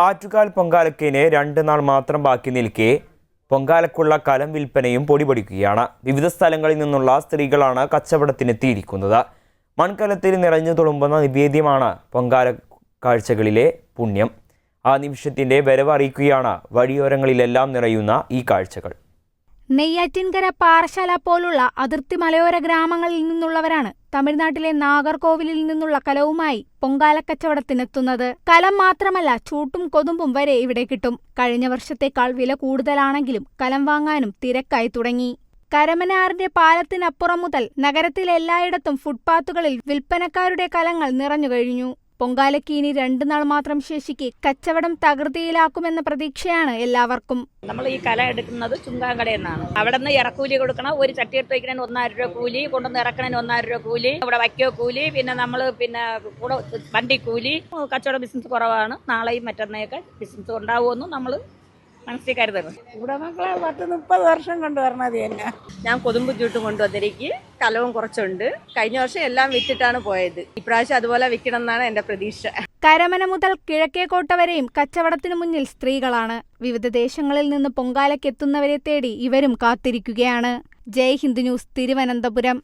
ആറ്റുകാൽ പൊങ്കാലക്കിന് രണ്ട് നാൾ മാത്രം ബാക്കി നിൽക്കെ പൊങ്കാലക്കുള്ള കലം വിൽപ്പനയും പൊടിപൊടിക്കുകയാണ്. വിവിധ സ്ഥലങ്ങളിൽ നിന്നുള്ള സ്ത്രീകളാണ് കച്ചവടത്തിനെത്തിയിരിക്കുന്നത്. മൺകലത്തിൽ നിറഞ്ഞു തുളുമ്പുന്ന നിവേദ്യമാണ് പൊങ്കാല കാഴ്ചകളിലെ പുണ്യം. ആ നിമിഷത്തിന്റെ വരവ് അറിയിക്കുകയാണ്. വഴിയോരങ്ങളിലെല്ലാം നിറയുന്ന ഈ കാഴ്ചകൾ. നെയ്യാറ്റിൻകര പാറശാല പോലുള്ള അതിർത്തി മലയോര ഗ്രാമങ്ങളിൽ നിന്നുള്ളവരാണ് തമിഴ്നാട്ടിലെ നാഗർകോവിലിൽ നിന്നുള്ള കലവുമായി പൊങ്കാലക്കച്ചവടത്തിനെത്തുന്നത്. കലം മാത്രമല്ല ചൂട്ടും കൊതുമ്പും വരെ ഇവിടെ കിട്ടും. കഴിഞ്ഞ വർഷത്തേക്കാൾ വില കൂടുതലാണെങ്കിലും കലം വാങ്ങാനും തിരക്കായി തുടങ്ങി. കരമനാറിന്റെ പാലത്തിനപ്പുറം മുതൽ നഗരത്തിലെല്ലായിടത്തും ഫുട്പാത്തുകളിൽ വിൽപ്പനക്കാരുടെ കലങ്ങൾ നിറഞ്ഞുകഴിഞ്ഞു പൊങ്കാലയ്ക്ക് ഇനി രണ്ടു നാൾ മാത്രം ശേഷിക്കെ കച്ചവടം തകൃതിയിലാക്കുമെന്ന പ്രതീക്ഷയാണ് എല്ലാവർക്കും. നമ്മൾ ഈ കല എടുക്കുന്നത് ചുങ്കാങ്കടയിൽ നിന്നാണ്. അവിടെ നിന്ന് ഇറക്കൂലി കൊടുക്കണം. ഒരു ചട്ടി എടുത്ത് വയ്ക്കണേന് ഒന്നായിരം രൂപ കൂലി കൊണ്ടുവന്ന് ഇറക്കണേന് ഒന്നായിരം രൂപ കൂലി ഇവിടെ വയ്ക്കോ കൂലി പിന്നെ നമ്മൾ പിന്നെ കൂടെ വണ്ടി കൂലി. കച്ചവട ബിസിനസ് കുറവാണ്. നാളെയും മറ്റന്നേക്ക് ബിസിനസ് ഉണ്ടാവുമെന്നും നമ്മൾ മനസ്സിൽ കരുതണം ഇവിടെ മക്കളെ പത്ത് മുപ്പത് വർഷം കൊണ്ട് വരണത് തന്നെ. ഞാൻ കൊതുമ്പ് ചൂട്ട് കൊണ്ടുവന്നിരിക്കും കലവും കുറച്ചുണ്ട്. കഴിഞ്ഞ വർഷം എല്ലാം വിറ്റിട്ടാണ് പോയത്. ഇപ്രാവശ്യം അതുപോലെ വിൽക്കണം എന്നാണ് എന്റെ പ്രതീക്ഷ. കരമന മുതൽ കിഴക്കേക്കോട്ട വരെയും കച്ചവടത്തിനു മുന്നിൽ സ്ത്രീകളാണ്. വിവിധ ദേശങ്ങളിൽ നിന്ന് പൊങ്കാലയ്ക്കെത്തുന്നവരെ തേടി ഇവരും കാത്തിരിക്കുകയാണ്. ജയ് ഹിന്ദ് ന്യൂസ് തിരുവനന്തപുരം.